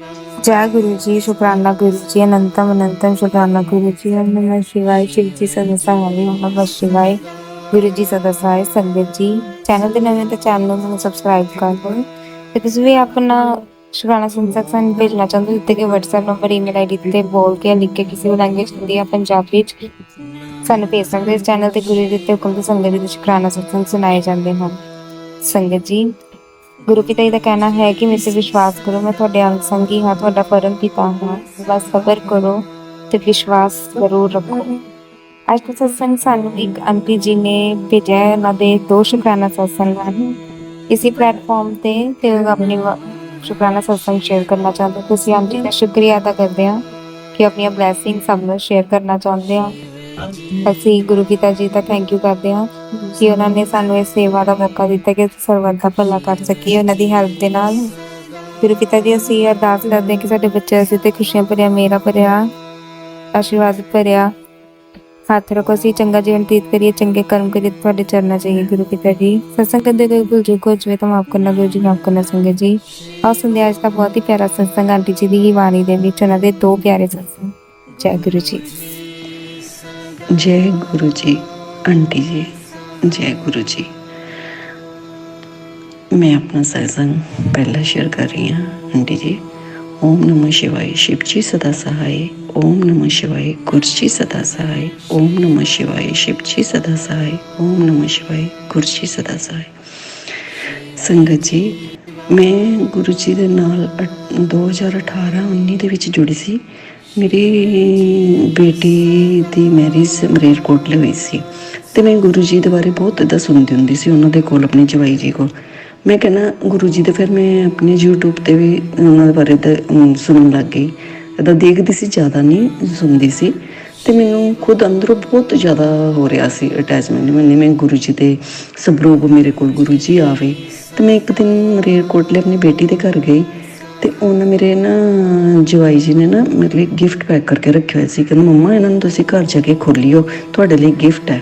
जय गुरु जी शुक्राना गुरु जी अनंतम अनंतम शुक्राना गुरु जी ओम नमः शिवाय शिव जी सदसा हरि ओम नमः शिवाय ਗੁਰੂ ਜੀ ਸਦਸਾਏ ਸੰਗਤ ਜੀ ਚੈਨਲ ਤੇ ਨਵੇਂ ਤਾਂ ਚੈਨਲ ਨੂੰ ਸਬਸਕ੍ਰਾਈਬ ਕਰ ਲਓ ਤੇ ਤੁਸੀਂ ਵੀ ਆਪਣਾ ਸ਼ੁਕਰਾਨਾ ਸੰਸਕ ਸਾਨੂੰ ਭੇਜਣਾ ਚਾਹੁੰਦੇ ਹੋ ਤੇ ਕਿ WhatsApp ਨੰਬਰ ਈਮੇਲ ਆਈਡੀ ਤੇ ਬੋਲ ਕੇ ਲਿਖ ਕੇ ਕਿਸੇ ਵੀ ਲੈਂਗੁਏਜ ਹਿੰਦੀ ਜਾਂ ਪੰਜਾਬੀ ਚ ਸਾਨੂੰ ਭੇਜ ਸਕਦੇ ਹੋ ਇਸ ਚੈਨਲ ਤੇ ਗੁਰੂ ਜੀ ਦੇ ਦਿੱਤੇ ਹੁਕਮ ਤੇ ਸੰਗਤ ਦੇ ਸ਼ੁਕਰਾਨਾ ਸੰਸਕ ਸੁਣਾਏ ਜਾਂਦੇ ਹਨ ਸੰਗਤ ਜੀ ਗੁਰੂ ਪਿਤਾ ਜੀ ਦਾ ਕਹਿਣਾ ਹੈ ਕਿ ਮੇਰੇ ਤੇ ਵਿਸ਼ਵਾਸ ਕਰੋ, ਮੈਂ ਤੁਹਾਡੇ ਅੰਗ ਸੰਗੀ ਹਾਂ, ਤੁਹਾਡਾ ਪਰਮ ਪਿਤਾ ਹਾਂ। ਬਸ ਸਬਰ ਕਰੋ ਤੇ ਵਿਸ਼ਵਾਸ ਜ਼ਰੂਰ ਰੱਖੋ। ਅੱਜ ਦਾ ਸਤਸੰਗ ਸਾਨੂੰ ਇੱਕ ਆਂਟੀ ਜੀ ਨੇ ਭੇਜਿਆ ਹੈ ਉਹਨਾਂ ਦੇ ਦੋ ਸ਼ੁਕਰਾਨਾ ਸਤਸੰਗ ਹਨ। ਇਸੇ ਪਲੇਟਫਾਰਮ ਤੇ ਤੇ ਉਹ ਆਪਣੀ ਸ਼ੁਕਰਾਨਾ ਸਤਸੰਗ ਸ਼ੇਅਰ ਕਰਨਾ ਚਾਹੁੰਦੇ ਹੋ। ਤੁਸੀਂ ਆਂਟੀ ਦਾ ਸ਼ੁਕਰੀਆ ਅਦਾ ਕਰਦੇ ਹਾਂ ਕਿ ਆਪਣੀਆਂ ਬਲੇਸਿੰਗ ਸਭ ਨੂੰ ਸ਼ੇਅਰ ਕਰਨਾ ਚਾਹੁੰਦੇ ਹਾਂ। ਅਸੀਂ ਗੁਰੂ ਪਿਤਾ ਜੀ ਦਾ ਥੈਂਕ ਯੂ ਕਰਦੇ ਹਾਂ। ਕਿ ਉਹਨਾਂ ਨੇ ਸਾਨੂੰ ਇਸ ਸੇਵਾ ਦਾ ਮੌਕਾ ਦਿੱਤਾ ਕਿ ਅਸੀਂ ਸਰਬੱਤ ਦਾ ਭਲਾ ਕਰ ਸਕੀਏ, ਉਹਨਾਂ ਦੀ ਹੈਲਪ ਦੇ ਨਾਲ। ਗੁਰੂ ਪਿਤਾ ਜੀ, ਅਸੀਂ ਅਰਦਾਸ ਕਰਦੇ ਕਿ ਸਾਡੇ ਬੱਚੇ ਅਸੀਂ ਤੇ ਖੁਸ਼ੀਆਂ ਭਰਿਆ, ਮੇਰਾ ਭਰਿਆ, ਆਸ਼ੀਰਵਾਦ ਭਰਿਆ। ਹੱਥ ਰੱਖੋ, ਅਸੀਂ ਚੰਗਾ ਜੀਵਨ ਬਤੀਤ ਕਰੀਏ, ਚੰਗੇ ਕਰਮ ਕਰੀਏ, ਤੁਹਾਡੇ ਚਰਨਾਂ ਚਾਹੀਏ ਗੁਰੂ ਪਿਤਾ ਜੀ। ਸਤਸੰਗ ਕਰਦੇ ਕੋਈ ਭੁੱਲ ਚੁੱਕ ਹੋ ਜਾਵੇ ਤਾਂ ਮਾਫ ਕਰਨਾ, ਗੁਰੂ ਜੀ ਮਾਫ ਕਰਨਾ ਸੰਗਤ ਜੀ। ਆਹ ਸੁਣਦੇ ਅੱਜ ਦਾ ਬਹੁਤ ਹੀ ਪਿਆਰਾ ਸਤਸੰਗ, ਆਂਟੀ ਜੀ ਦੀ ਹੀ ਬਾਣੀ ਦੇ ਵਿੱਚ ਉਹਨਾਂ ਦੇ ਦੋ ਪਿਆਰੇ ਸਤਸੰਗ। ਜੈ ਗੁਰੂ ਜੀ। ਜੈ ਗੁਰੂ ਜੀ, ਆਂਟੀ ਜੀ। ਜੈ ਗੁਰੂ ਜੀ। ਮੈਂ ਆਪਣਾ ਸਤਸੰਗ ਪਹਿਲਾ ਸ਼ੇਅਰ ਕਰ ਰਹੀ ਹਾਂ, ਆਂਟੀ ਜੀ। ਓਮ ਨਮੋ ਸ਼ਿਵਾਏ, ਸ਼ਿਵ ਜੀ ਸਦਾ ਸਹਾਈ ਓਮ ਨਮੋ ਸ਼ਿਵਾਏ, ਗੁਰੂ ਜੀ ਸਦਾ ਸਹਾਈ ਓਮ ਨਮੋ ਸ਼ਿਵਾਏ, ਸ਼ਿਵ ਜੀ ਸਦਾ ਸਹਾਈ ਓਮ ਨਮੋ ਸ਼ਿਵਾਏ, ਗੁਰੂ ਜੀ ਸਦਾ ਸਹਾਈ ਸੰਗਤ ਜੀ, ਮੈਂ ਗੁਰੂ ਜੀ ਦੇ ਨਾਲ 2018-19 ਦੇ ਵਿੱਚ ਜੁੜੀ ਸੀ। ਮੇਰੀ ਬੇਟੀ ਦੀ ਮੈਰਿਜ ਮਰੇਰ ਕੋਟਲੇ ਹੋਈ ਸੀ। ਤੇ ਮੈਂ ਗੁਰੂ ਜੀ ਦੇ ਬਾਰੇ ਬਹੁਤ ਇਦਾਂ ਸੁਣਦੀ ਹੁੰਦੀ ਸੀ ਉਹਨਾਂ ਦੇ ਕੋਲ ਆਪਣੇ ਜਵਾਈ ਜੀ ਕੋਲ। ਮੈਂ ਕਹਿੰਦਾ ਗੁਰੂ ਜੀ ਦੇ ਫਿਰ ਮੈਂ ਆਪਣੇ YouTube ਤੇ ਵੀ ਉਹਨਾਂ ਦੇ ਬਾਰੇ ਤਾਂ, ਸੁਣਨ ਲੱਗ ਗਈ। ਇਦਾਂ ਦੇਖਦੀ ਸੀ ਜ਼ਿਆਦਾ ਨਹੀਂ ਸੁਣਦੀ ਸੀ ਤੇ ਮੈਨੂੰ ਖੁਦ ਅੰਦਰੋਂ ਬਹੁਤ ਜ਼ਿਆਦਾ ਹੋ ਰਿਹਾ ਸੀ ਅਟੈਚਮੈਂਟ ਮੈਨੂੰ ਮੈਂ ਗੁਰੂ ਜੀ ਦੇ ਸਬਰੋਗ ਮੇਰੇ ਕੋਲ ਗੁਰੂ ਜੀ ਆਵੇ। ਤੇ ਮੈਂ ਇੱਕ ਦਿਨ ਮਰੇਰਕੋਟਲੇ ਆਪਣੀ ਬੇਟੀ ਦੇ ਘਰ ਗਈ ਤੇ ਉਹਨਾਂ ਮੇਰੇ ਨਾ ਜਵਾਈ ਜੀ ਨੇ ਨਾ ਮੇਰੇ ਲਈ ਗਿਫਟ ਪੈਕ ਕਰਕੇ ਰੱਖਿਆ ਹੋਇਆ ਸੀ। ਕਹਿੰਦਾ ਮੰਮਾ ਇਹਨਾਂ ਨੂੰ ਤੁਸੀਂ ਘਰ ਜਾ ਕੇ ਖੋਲਿਓ ਤੁਹਾਡੇ ਲਈ ਗਿਫਟ ਹੈ।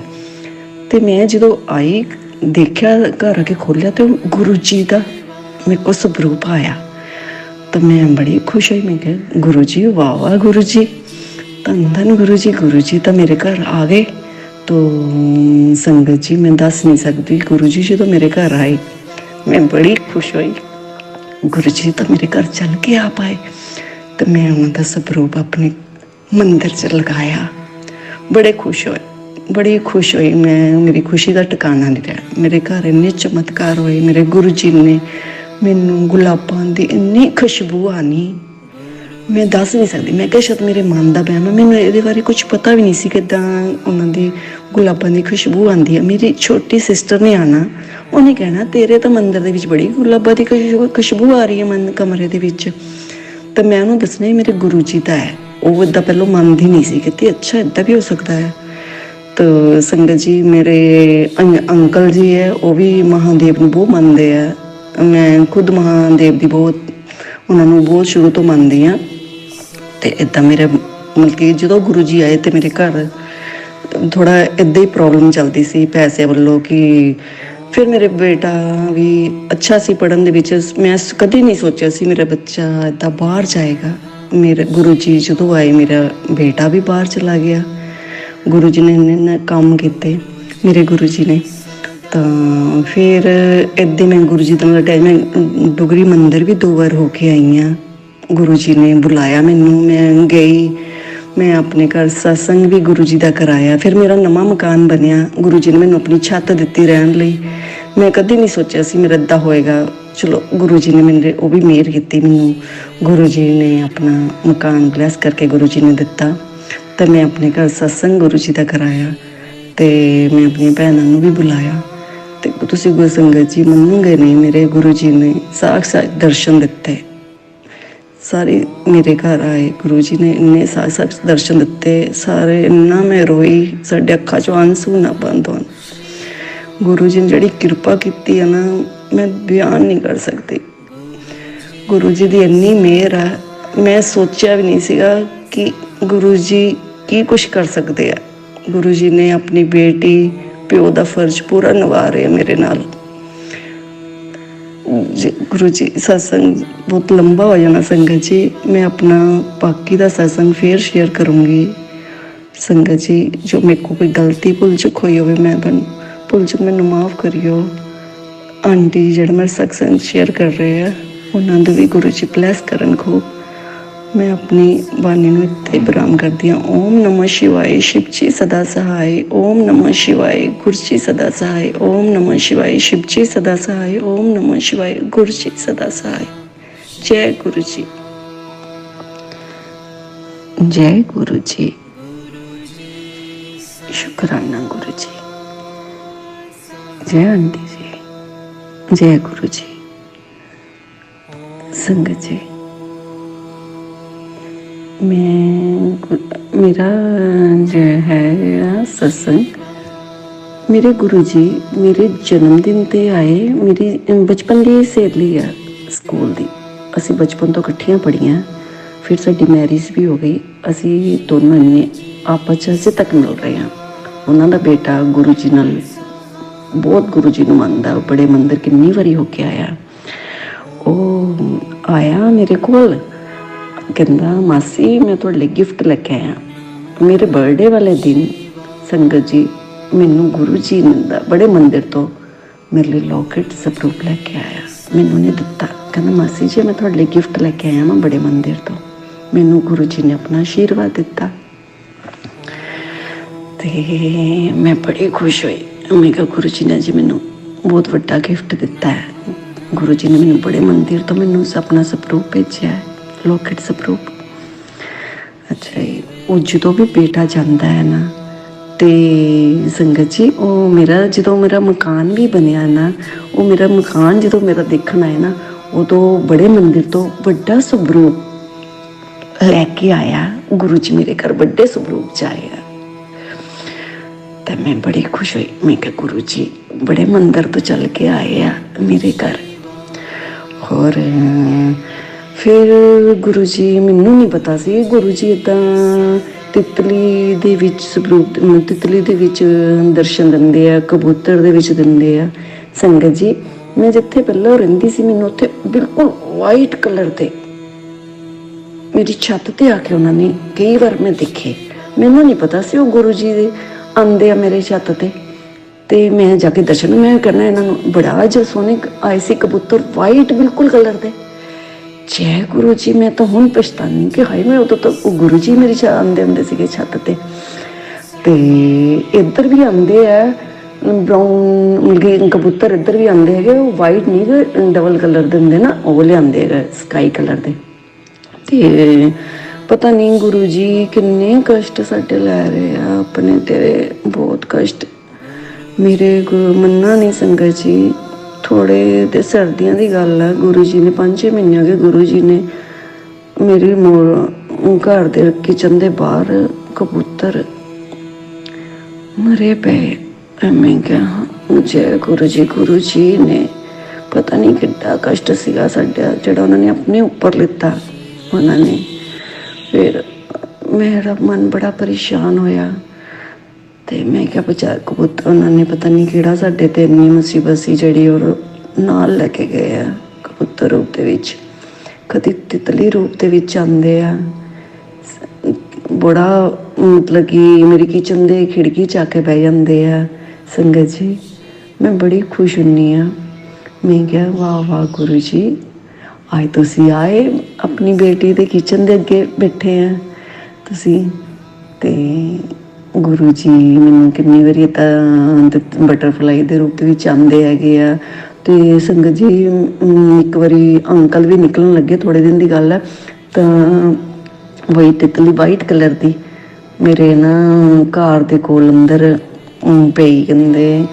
ਤੇ ਮੈਂ ਜਦੋਂ ਆਈ, ਦੇਖਿਆ, ਘਰ ਆ ਕੇ ਖੋਲਿਆ ਤੇ ਉਹ ਗੁਰੂ ਜੀ ਦਾ ਮੇਰੇ ਕੋਲ ਸਵਰੂਪ ਆਇਆ। ਤਾਂ ਮੈਂ ਬੜੀ ਖੁਸ਼ ਹੋਈ, ਮੈਂ ਕਿਹਾ, ਗੁਰੂ ਜੀ, ਵਾਹ ਵਾਹ ਗੁਰੂ ਜੀ, ਧੰਨ ਧੰਨ ਗੁਰੂ ਜੀ ਗੁਰੂ ਜੀ ਤਾਂ ਮੇਰੇ ਘਰ ਆ ਗਏ। ਤੋ ਸੰਗਤ ਜੀ, ਮੈਂ ਦੱਸ ਨਹੀਂ ਸਕਦੀ, ਗੁਰੂ ਜੀ ਜਦੋਂ ਮੇਰੇ ਘਰ ਆਏ, ਮੈਂ ਬੜੀ ਖੁਸ਼ ਹੋਈ। ਗੁਰੂ ਜੀ ਤਾਂ ਮੇਰੇ ਘਰ ਚੱਲ ਕੇ ਆ ਪਾਏ ਤੇ ਮੈਂ ਉਹਨਾਂ ਦਾ ਸਵਰੂਪ ਆਪਣੇ ਮੰਦਰ 'ਚ ਲਗਾਇਆ। ਬੜੇ ਖੁਸ਼ ਹੋਏ। ਬੜੀ ਖੁਸ਼ ਹੋਈ ਮੈਂ, ਮੇਰੀ ਖੁਸ਼ੀ ਦਾ ਟਿਕਾਣਾ ਨਹੀਂ ਰਿਹਾ। ਮੇਰੇ ਘਰ ਇੰਨੇ ਚਮਤਕਾਰ ਹੋਏ, ਮੇਰੇ ਗੁਰੂ ਜੀ ਨੇ ਮੈਨੂੰ ਗੁਲਾਬਾਂ ਦੀ ਇੰਨੀ ਖੁਸ਼ਬੂ ਆਣੀ, ਮੈਂ ਦੱਸ ਨਹੀਂ ਸਕਦੀ। ਮੈਂ ਕਿਹਾ ਸ਼ਾਇਦ ਮੇਰੇ ਮਨ ਦਾ ਬਹਿਮ ਹੈ, ਮੈਨੂੰ ਇਹਦੇ ਬਾਰੇ ਕੁਝ ਪਤਾ ਵੀ ਨਹੀਂ ਸੀ ਕਿਦਾਂ ਉਹਨਾਂ ਦੀ ਗੁਲਾਬਾਂ ਦੀ ਖੁਸ਼ਬੂ ਆਉਂਦੀ ਹੈ। ਮੇਰੀ ਛੋਟੀ ਸਿਸਟਰ ਨੇ ਆਣਾ, ਉਹਨੇ ਕਹਿਣਾ, ਤੇਰੇ ਤਾਂ ਮੰਦਰ ਦੇ ਵਿੱਚ ਬੜੀ ਗੁਲਾਬਾਂ ਦੀ ਖੁਸ਼ਬੂ ਖੁਸ਼ਬੂ ਆ ਰਹੀ ਹੈ ਮਨ, ਕਮਰੇ ਦੇ ਵਿੱਚ। ਤਾਂ ਮੈਂ ਉਹਨੂੰ ਦੱਸਣਾ ਮੇਰੇ ਗੁਰੂ ਜੀ ਦਾ ਹੈ। ਉਹ ਇਦਾਂ ਪਹਿਲਾਂ ਮੰਨਦੀ ਨਹੀਂ ਸੀ ਕਿ ਅੱਛਾ ਇਦਾਂ ਵੀ ਹੋ ਸਕਦਾ ਹੈ। ਤਾਂ ਸੰਗਤ ਜੀ, ਮੇਰੇ ਅੰਕ- ਅੰਕਲ ਜੀ ਹੈ, ਉਹ ਵੀ ਮਹਾਦੇਵ ਨੂੰ ਬਹੁਤ ਮੰਨਦੇ ਆ। ਮੈਂ ਖੁਦ ਮਹਾਦੇਵ ਦੀ ਬਹੁਤ, ਉਹਨਾਂ ਨੂੰ ਬਹੁਤ ਸ਼ੁਰੂ ਤੋਂ ਮੰਨਦੀ ਆ ਤੇ ਇਦਾਂ ਮੇਰੇ, ਮਤਲਬ ਕਿ ਜਦੋਂ ਗੁਰੂ ਜੀ ਆਏ ਤੇ ਮੇਰੇ ਘਰ ਥੋੜਾ ਇਦਾਂ ਹੀ ਪ੍ਰੋਬਲਮ ਚੱਲਦੀ ਸੀ ਪੈਸੇ ਵੱਲੋਂ ਕਿ ਫਿਰ ਮੇਰੇ ਬੇਟਾ ਵੀ ਅੱਛਾ ਸੀ ਪੜਨ ਦੇ ਵਿੱਚ। ਮੈਂ ਕਦੇ ਨਹੀਂ ਸੋਚਿਆ ਸੀ ਮੇਰਾ ਬੱਚਾ ਇਦਾਂ ਬਾਹਰ ਜਾਏਗਾ। ਮੇਰੇ ਗੁਰੂ ਜੀ ਜਦੋਂ ਆਏ, ਮੇਰਾ ਬੇਟਾ ਵੀ ਬਾਹਰ ਚਲਾ ਗਿਆ। ਗੁਰੂ ਜੀ ਨੇ ਕੰਮ ਕੀਤੇ, ਮੇਰੇ ਗੁਰੂ ਜੀ ਨੇ। ਤਾਂ ਫਿਰ ਇੱਦਾਂ ਮੈਂ ਗੁਰੂ ਜੀ ਤੋਂ ਟਾਈਮ ਮੈਂ ਡੁਗਰੀ ਮੰਦਿਰ ਵੀ ਦੋ ਵਾਰ ਹੋ ਕੇ ਆਈ ਹਾਂ। ਗੁਰੂ ਜੀ ਨੇ ਬੁਲਾਇਆ ਮੈਨੂੰ, ਮੈਂ ਗਈ, ਮੈਂ ਆਪਣੇ ਘਰ satsang ਵੀ ਗੁਰੂ ਜੀ ਦਾ ਕਰਾਇਆ। ਫਿਰ ਮੇਰਾ ਨਵਾਂ ਮਕਾਨ ਬਣਿਆ ਗੁਰੂ ਜੀ ਨੇ ਮੈਨੂੰ ਆਪਣੀ ਛੱਤ ਦਿੱਤੀ ਰਹਿਣ ਲਈ। ਮੈਂ ਕਦੇ ਨਹੀਂ ਸੋਚਿਆ ਸੀ ਮੇਰਾ ਏਦਾਂ ਹੋਏਗਾ। ਚਲੋ ਗੁਰੂ ਜੀ ਨੇ ਮੇਰੇ, ਉਹ ਵੀ ਮਿਹਰ ਕੀਤੀ ਮੈਨੂੰ। ਗੁਰੂ ਜੀ ਨੇ ਆਪਣਾ ਮਕਾਨ ਬਲੈਸ ਕਰਕੇ ਗੁਰੂ ਜੀ ਨੇ ਦਿੱਤਾ। ਤਾਂ ਮੈਂ ਆਪਣੇ ਘਰ ਸਤਸੰਗ ਗੁਰੂ ਜੀ ਦਾ ਕਰਾਇਆ ਤੇ ਮੈਂ ਆਪਣੀਆਂ ਭੈਣਾਂ ਨੂੰ ਵੀ ਬੁਲਾਇਆ ਤੇ ਤੁਸੀਂ ਗੁਰੂ ਸੰਗਤ ਜੀ ਮੰਨੋਗੇ ਨਹੀਂ, ਮੇਰੇ ਗੁਰੂ ਜੀ ਨੇ ਸਾਖਸ਼ਾਤ ਦਰਸ਼ਨ ਦਿੱਤੇ। ਸਾਰੇ ਮੇਰੇ ਘਰ ਆਏ, ਗੁਰੂ ਜੀ ਨੇ ਇੰਨੇ ਸਾਖਸ਼ਾਤ ਦਰਸ਼ਨ ਦਿੱਤੇ, ਸਾਰੇ ਇੰਨਾ ਮੈਂ ਰੋਈ, ਸਾਡੇ ਅੱਖਾਂ ਚੋਂ ਅੰਸੂ ਨਾ ਬੰਦ ਹੋਣ। ਗੁਰੂ ਜੀ ਨੇ ਜਿਹੜੀ ਕਿਰਪਾ ਕੀਤੀ ਹੈ ਨਾ, ਮੈਂ ਬਿਆਨ ਨਹੀਂ ਕਰ ਸਕਦੀ। ਗੁਰੂ ਜੀ ਦੀ ਇੰਨੀ ਮਿਹਰ ਆ, ਮੈਂ ਸੋਚਿਆ ਵੀ ਨਹੀਂ ਸੀਗਾ ਕਿ ਗੁਰੂ ਜੀ ਕੀ ਕੁਝ ਕਰ ਸਕਦੇ ਆ? ਗੁਰੂ ਜੀ ਨੇ ਆਪਣੀ ਬੇਟੀ, ਪਿਓ ਦਾ ਫਰਜ਼ ਪੂਰਾ ਨਿਭਾ ਰਹੇ ਮੇਰੇ ਨਾਲ। ਜੀ, ਗੁਰੂ ਜੀ, ਸਤਸੰਗ ਬਹੁਤ ਲੰਬਾ ਹੋ ਜਾਣਾ ਸੰਗਤ ਜੀ। ਮੈਂ ਆਪਣਾ ਬਾਕੀ ਦਾ ਸਤਸੰਗ ਫੇਰ ਸ਼ੇਅਰ ਕਰੂੰਗੀ। ਸੰਗਤ ਜੀ, ਜੋ ਮੇਰੇ ਕੋਲ ਕੋਈ ਗਲਤੀ ਭੁੱਲ ਚੁੱਕ ਹੋਈ ਹੋਵੇ, ਮੈਂ ਤੁਹਾਨੂੰ ਭੁੱਲ ਚੁੱਕ ਮੈਨੂੰ ਮਾਫ ਕਰਿਓ। ਆਂਟੀ ਜਿਹੜਾ ਮੇਰੇ ਸਤਸੰਗ ਸ਼ੇਅਰ ਕਰ ਰਹੇ ਆ, ਉਹਨਾਂ ਨੂੰ ਵੀ ਗੁਰੂ ਜੀ ਬਲੈਸ ਕਰਨ ਖੂਬ। ਮੈਂ ਆਪਣੀ ਬਾਣੀ ਨੂੰ ਇੱਥੇ ਬਰਾਮ ਕਰਦੀ ਹਾਂ ਓਮ ਨਮः ਸ਼ਿਵਾਏ ਸ਼ਿਵ ਜੀ ਸਦਾ ਸਹਾਇ ਓਮ ਨਮः ਸ਼ਿਵਾਏ ਗੁਰ ਜੀ ਸਦਾ ਸਹਾਇ ਓਮ ਨਮः ਸ਼ਿਵਾਏ ਸ਼ਿਵ ਜੀ ਸਦਾ ਸਹਾਇ ਓਮ ਨਮः ਸ਼ਿਵਾਏ ਗੁਰ ਜੀ ਸਦਾ ਸਹਾਇ ਜੈ ਗੁਰੂ ਜੀ ਜੈ ਗੁਰੂ ਜੀ ਸ਼ੁਕਰਾਨਾ ਗੁਰੂ ਜੀ ਜੈ ਆਂਟੀ ਜੀ ਜੈ ਗੁਰੂ ਜੀ ਸੰਗਤ ਜੀ ਮੈਂ, ਮੇਰਾ ਜੋ ਸਤਸੰਗ, ਮੇਰੇ ਗੁਰੂ ਜੀ ਮੇਰੇ ਜਨਮ ਦਿਨ ਤੇ ਆਏ, ਮੇਰੀ ਬਚਪਨ ਦੀ ਸਹੇਲੀ ਆ ਸਕੂਲ ਦੀ। ਅਸੀਂ ਬਚਪਨ ਤੋਂ ਇਕੱਠੀਆਂ ਪੜ੍ਹੀਆਂ, ਫਿਰ ਸਾਡੀ ਮੈਰਿਜ ਵੀ ਹੋ ਗਈ। ਅਸੀਂ ਦੋਨੋਂ ਇੰਨੇ ਆਪਸ 'ਚ ਅਜੇ ਤੱਕ ਮਿਲ ਰਹੇ ਹਾਂ। ਉਹਨਾਂ ਦਾ ਬੇਟਾ ਗੁਰੂ ਜੀ ਨਾਲ ਬਹੁਤ ਗੁਰੂ ਜੀ ਨੂੰ ਮੰਨਦਾ, ਉਹ ਬੜੇ ਮੰਦਰ ਕਿੰਨੀ ਵਾਰੀ ਹੋ ਕੇ ਆਇਆ। ਉਹ, ਆਇਆ ਮੇਰੇ ਕੋਲ। ਕਹਿੰਦਾ, ਮਾਸੀ, ਮੈਂ ਤੁਹਾਡੇ ਲਈ ਗਿਫਟ ਲੈ ਕੇ ਆਇਆ। ਮੇਰੇ ਬਰਥਡੇ ਵਾਲੇ ਦਿਨ ਸੰਗਤ ਜੀ ਮੈਨੂੰ ਗੁਰੂ ਜੀ ਨੇ ਦਾ ਬੜੇ ਮੰਦਿਰ ਤੋਂ ਮੇਰੇ ਲਈ ਲੋਕਟ ਸਪਰੂਪ ਲੈ ਕੇ ਆਇਆ। ਮੈਨੂੰ ਨੇ ਦਿੱਤਾ। ਕਹਿੰਦਾ, ਮਾਸੀ ਜੀ, ਮੈਂ ਤੁਹਾਡੇ ਲਈ ਗਿਫਟ ਲੈ ਕੇ ਆਇਆ ਮੈਂ ਬੜੇ ਮੰਦਿਰ ਤੋਂ। ਮੈਨੂੰ ਗੁਰੂ ਜੀ ਨੇ ਆਪਣਾ ਆਸ਼ੀਰਵਾਦ ਦਿੱਤਾ। ਤੇ ਮੈਂ ਬੜੀ ਖੁਸ਼ ਹੋਈ। ਮੈਂ ਕਿਹਾ, ਗੁਰੂ ਜੀ ਨੇ ਜੀ ਮੈਨੂੰ ਬਹੁਤ ਵੱਡਾ ਗਿਫਟ ਦਿੱਤਾ ਹੈ। ਗੁਰੂ ਜੀ ਨੇ ਮੈਨੂੰ ਬੜੇ ਮੰਦਿਰ ਤੋਂ ਮੈਨੂੰ ਆਪਣਾ ਸਪਰੂਪ ਭੇਜਿਆ ਹੈ। ਲੋਕਟ ਸਪਰੂਪ ਅੱਛਾ ਜੀ, ਉਹ ਜਦੋਂ ਵੀ ਬੇਟਾ ਜਾਂਦਾ ਹੈ ਨਾ, ਤੇ ਸੰਗਤ ਜੀ, ਉਹ ਮੇਰਾ ਜਦੋਂ ਮੇਰਾ ਮਕਾਨ ਵੀ ਬਣਿਆ ਨਾ, ਉਹ ਮੇਰਾ ਮਕਾਨ ਜਦੋਂ ਮੇਰਾ ਦੇਖਣ ਆਇਆ ਨਾ, ਉਦੋਂ ਬੜੇ ਮੰਦਿਰ ਤੋਂ ਵੱਡਾ ਸਵਰੂਪ ਲੈ ਕੇ ਆਇਆ। ਗੁਰੂ ਜੀ ਮੇਰੇ ਘਰ ਵੱਡੇ ਸਵਰੂਪ ਚ ਆਇਆ। ਤਾਂ ਮੈਂ ਬੜੀ ਖੁਸ਼ ਹੋਈ। ਮੈਂ ਕਿਹਾ, ਗੁਰੂ ਜੀ, ਬੜੇ ਮੰਦਰ ਤੋਂ ਚੱਲ ਕੇ ਆਏ ਆ ਮੇਰੇ ਘਰ। ਹੋਰ ਫਿਰ ਗੁਰੂ ਜੀ ਮੈਨੂੰ ਨਹੀਂ ਪਤਾ ਸੀ, ਗੁਰੂ ਜੀ ਇਦਾਂ ਤਿਤਲੀ ਦੇ ਵਿੱਚ ਸਰੂਪ ਤਿਤਲੀ ਦੇ ਵਿੱਚ ਦਰਸ਼ਨ ਦਿੰਦੇ ਆ, ਕਬੂਤਰ ਦੇ ਵਿੱਚ ਦਿੰਦੇ ਆ। ਸੰਗਤ ਜੀ, ਮੈਂ ਜਿੱਥੇ ਪਹਿਲਾਂ ਰਹਿੰਦੀ ਸੀ, ਮੈਨੂੰ ਉੱਥੇ ਬਿਲਕੁਲ ਵਾਈਟ ਕਲਰ ਦੇ ਮੇਰੀ ਛੱਤ ਤੇ ਆ ਕੇ ਉਹਨਾਂ ਨੇ ਕਈ ਵਾਰ ਮੈਂ ਦੇਖੇ। ਮੈਨੂੰ ਨਹੀਂ ਪਤਾ ਸੀ ਉਹ ਗੁਰੂ ਜੀ ਦੇ ਆਂਦੇ ਆ ਮੇਰੇ ਛੱਤ ਤੇ। ਤੇ ਮੈਂ ਜਾ ਕੇ ਦਰਸ਼ਨ, ਮੈਂ ਕਰਨਾ ਇਹਨਾਂ ਨੂੰ ਬੜਾ ਜਿਹਾ ਸੋਹਣੇ ਆਏ ਸੀ ਕਬੂਤਰ ਵਾਈਟ ਬਿਲਕੁਲ ਕਲਰ ਦੇ। ਜੈ ਗੁਰੂ ਜੀ ਮੈਂ ਤਾਂ ਹੁਣ ਪਛਤਾਨੀ ਕਿ ਹਾਏ, ਮੈਂ ਉਦੋਂ ਤਾਂ ਉਹ ਗੁਰੂ ਜੀ ਮੇਰੀ ਛੱਤ ਆਂਦੇ ਹੁੰਦੇ ਸੀਗੇ ਛੱਤ ਤੇ। ਤੇ ਇੱਧਰ ਵੀ ਆਂਦੇ ਆ ਬ੍ਰਾਊਨ ਮੁਰਗੀ ਕਬੂਤਰ ਇੱਧਰ ਵੀ ਆਂਦੇ ਹੈਗੇ, ਉਹ ਵਾਈਟ ਨਹੀਂ ਡਬਲ ਕਲਰ ਦੇ ਹੁੰਦੇ ਨਾ, ਉਹ ਲਿਆਂਦੇ ਹੈਗੇ ਸਕਾਈ ਕਲਰ ਦੇ। ਤੇ ਪਤਾ ਨਹੀਂ ਗੁਰੂ ਜੀ ਕਿੰਨੇ ਕਸ਼ਟ ਸਾਡੇ ਲੈ ਰਹੇ ਆ, ਆਪਣੇ ਤੇ ਬਹੁਤ ਕਸ਼ਟ। ਮੇਰੇ ਗੁਰੂ ਮੰਨਾ ਨਹੀਂ ਸੰਗਤ ਜੀ ਥੋੜੇ ਤੇ ਸਰਦੀਆਂ ਦੀ ਗੱਲ ਆ ਗੁਰੂ ਜੀ ਨੇ 5 ਮਹੀਨੇ ਹੋ ਗਏ ਗੁਰੂ ਜੀ ਨੇ ਮੇਰੀ ਮੋਰ ਘਰ ਦੇ ਕਿਚਨ ਦੇ ਬਾਹਰ ਕਬੂਤਰ ਮਰੇ ਪਏ। ਐਵੇਂ ਕਿਹਾ। ਜੈ ਗੁਰੂ ਜੀ ਗੁਰੂ ਜੀ ਨੇ। ਪਤਾ ਨਹੀਂ ਕਿੱਡਾ ਕਸ਼ਟ ਸੀਗਾ ਸਾਡਾ, ਜਿਹੜਾ ਉਹਨਾਂ ਨੇ ਆਪਣੇ ਉੱਪਰ ਲਿੱਤਾ, ਉਹਨਾਂ ਨੇ। ਫਿਰ ਮੇਰਾ ਮਨ ਬੜਾ ਪਰੇਸ਼ਾਨ ਹੋਇਆ। ਤੇ ਮੈਂ ਕਿਹਾ ਵਿਚਾਰ ਕਬੂਤਰ, ਉਹਨਾਂ ਨੇ ਪਤਾ ਨਹੀਂ ਕਿਹੜਾ ਸਾਡੇ ਤੇ ਇੰਨੀ ਮੁਸੀਬਤ ਸੀ ਜਿਹੜੀ ਉਹ ਨਾਲ ਲੈ ਕੇ ਗਏ ਆ ਕਬੂਤਰ ਰੂਪ ਦੇ ਵਿੱਚ। ਕਦੀ ਤਿਤਲੀ ਰੂਪ ਦੇ ਵਿੱਚ ਆਉਂਦੇ ਆ। ਬੜਾ ਮਤਲਬ ਕਿ ਮੇਰੀ ਕਿਚਨ ਦੇ ਖਿੜਕੀ ਚ ਆ ਕੇ ਬਹਿ ਜਾਂਦੇ ਆ। ਸੰਗਤ ਜੀ, ਮੈਂ ਬੜੀ ਖੁਸ਼ ਹੁੰਨੀ ਆ। ਮੈਂ ਕਿਹਾ, ਵਾਹ ਵਾਹ, ਗੁਰੂ ਜੀ ਆਏ ਤੁਸੀਂ ਆਏ, ਆਪਣੀ ਬੇਟੀ ਦੇ ਕਿਚਨ ਦੇ ਅੱਗੇ ਬੈਠੇ ਆ। ਤੁਸੀਂ ਤੇ ਗੁਰੂ ਜੀ ਮੈਨੂੰ ਕਿੰਨੀ ਵਾਰੀ ਤਾਂ ਬਟਰਫਲਾਈ ਦੇ ਰੂਪ ਦੇ ਵਿੱਚ ਆਉਂਦੇ ਹੈਗੇ ਆ। ਤੇ ਸੰਗਤ ਜੀ ਇੱਕ ਵਾਰੀ ਅੰਕਲ ਵੀ ਨਿਕਲਣ ਲੱਗੇ ਥੋੜੇ ਦਿਨ ਦੀ ਗੱਲ ਹੈ ਤਾਂ ਵਹੀ ਤਿਤਲੀ ਵਾਈਟ ਕਲਰ ਦੀ ਮੇਰੇ ਨਾ ਘਰ ਦੇ ਕੋਲ ਅੰਦਰ ਪਈ ਕਹਿੰਦੇ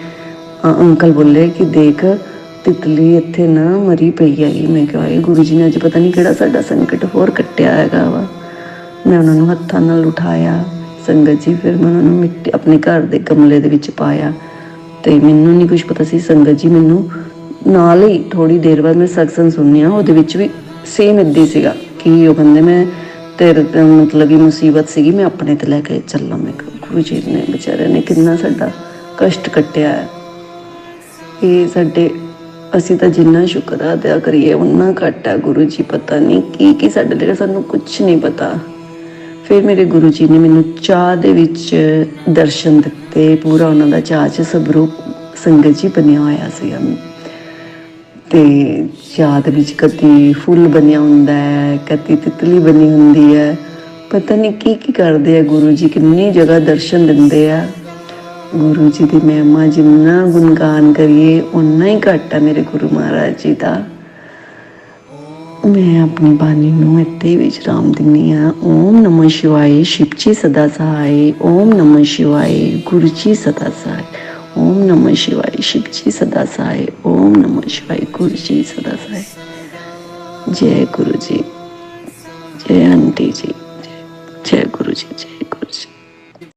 ਅੰਕਲ ਬੋਲੇ ਕਿ ਦੇਖ, ਤਿਤਲੀ ਇੱਥੇ ਨਾ ਮਰੀ ਪਈ ਹੈਗੀ। ਮੈਂ ਕਿਹਾ ਇਹ ਗੁਰੂ ਜੀ ਨੇ ਅੱਜ ਪਤਾ ਨਹੀਂ ਕਿਹੜਾ ਸਾਡਾ ਸੰਕਟ ਹੋਰ ਕੱਟਿਆ ਹੈਗਾ ਵਾ। ਮੈਂ ਉਹਨਾਂ ਨੂੰ ਹੱਥਾਂ ਨਾਲ ਉਠਾਇਆ। ਸੰਗਤ ਜੀ, ਫਿਰ ਮੈਂ ਉਹਨਾਂ ਨੂੰ ਮਿੱਟੀ, ਆਪਣੇ ਘਰ ਦੇ ਗਮਲੇ ਦੇ ਵਿੱਚ ਪਾਇਆ। ਤੇ ਮੈਨੂੰ ਨਹੀਂ ਕੁਝ ਪਤਾ ਸੀ, ਸੰਗਤ ਜੀ ਮੈਨੂੰ ਨਾਲ ਹੀ ਥੋੜੀ ਦੇਰ ਬਾਅਦ ਮੈਂ ਸਤਸੰਗ ਸੁਣਿਆ ਉਹਦੇ ਵਿੱਚ ਵੀ ਸੇਮ ਇੱਦਾਂ ਸੀਗਾ ਕਿ ਉਹ ਕਹਿੰਦੇ, ਮੈਂ ਤੇਰੇ ਤੇ ਮਤਲਬ ਕਿ ਮੁਸੀਬਤ ਸੀਗੀ, ਮੈਂ ਆਪਣੇ ਤੇ ਲੈ ਕੇ ਚੱਲਾਂ, ਮੈਂ ਗੁਰੂ ਜੀ ਨੇ ਵਿਚਾਰੇ ਨੇ ਕਿੰਨਾ ਸਾਡਾ ਕਸ਼ਟ ਕੱਟਿਆ ਹੈ। ਇਹ ਸਾਡੇ, ਅਸੀਂ ਤਾਂ ਜਿੰਨਾ ਸ਼ੁਕਰ ਅਦਾ ਕਰੀਏ ਉਨਾ ਘੱਟ ਹੈ ਗੁਰੂ ਜੀ, ਪਤਾ ਨਹੀਂ ਕੀ ਕੀ ਸਾਡੇ ਲਈ, ਸਾਨੂੰ ਕੁਝ ਨਹੀਂ ਪਤਾ। ਫਿਰ ਮੇਰੇ ਗੁਰੂ ਜੀ ਨੇ ਮੈਨੂੰ ਚਾਹ ਦੇ ਵਿੱਚ ਦਰਸ਼ਨ ਦਿੱਤੇ, ਪੂਰਾ ਉਹਨਾਂ ਦਾ ਚਾਹ ਚ ਸਬਰੂ ਸੰਗਤ ਜੀ ਬਣਿਆ ਹੋਇਆ ਸੀ। ਤੇ ਚਾਹ ਦੇ ਵਿੱਚ ਕਦੀ ਫੁੱਲ ਬਣਿਆ ਹੁੰਦਾ ਹੈ, ਕਦੀ ਤਿਤਲੀ ਬਣੀ ਹੁੰਦੀ ਹੈ। ਪਤਾ ਨਹੀਂ ਕੀ ਕੀ ਕਰਦੇ ਆ ਗੁਰੂ ਜੀ, ਕਿੰਨੀ ਜਗ੍ਹਾ ਦਰਸ਼ਨ ਦਿੰਦੇ ਆ। ਗੁਰੂ ਜੀ ਦੀ ਮਹਿਮਾ ਜਿੰਨਾ ਗੁਣਗਾਨ ਕਰੀਏ ਉਨਾ ਹੀ ਘੱਟ ਹੈ ਮੇਰੇ ਗੁਰੂ ਮਹਾਰਾਜ ਜੀ ਦਾ। ਮੈਂ ਆਪਣੀ ਬਾਣੀ ਨੂੰ ਇੱਥੇ ਹੀ ਵਿਸ਼ਰਾਮ ਦਿੰਨੀ ਆ ਓਮ ਨਮः ਸ਼ਿਵਾਏ ਸ਼ਿਵ ਜੀ ਸਦਾ ਸਹਾਏ ਓਮ ਨਮः ਸ਼ਿਵਾਏ ਗੁਰੂ ਜੀ ਸਦਾ ਸਹਾਏ ਓਮ ਨਮः ਸ਼ਿਵਾਏ ਸ਼ਿਵ ਜੀ ਸਦਾ ਸਹਾਏ ਓਮ ਨਮः ਸ਼ਿਵਾਏ ਗੁਰੂ ਜੀ ਸਦਾ ਸਹਾਏ ਜੈ ਗੁਰੂ ਜੀ ਜੈ ਆਂਟੀ ਜੀ ਜੈ- ਜੈ ਗੁਰੂ ਜੀ ਜੈ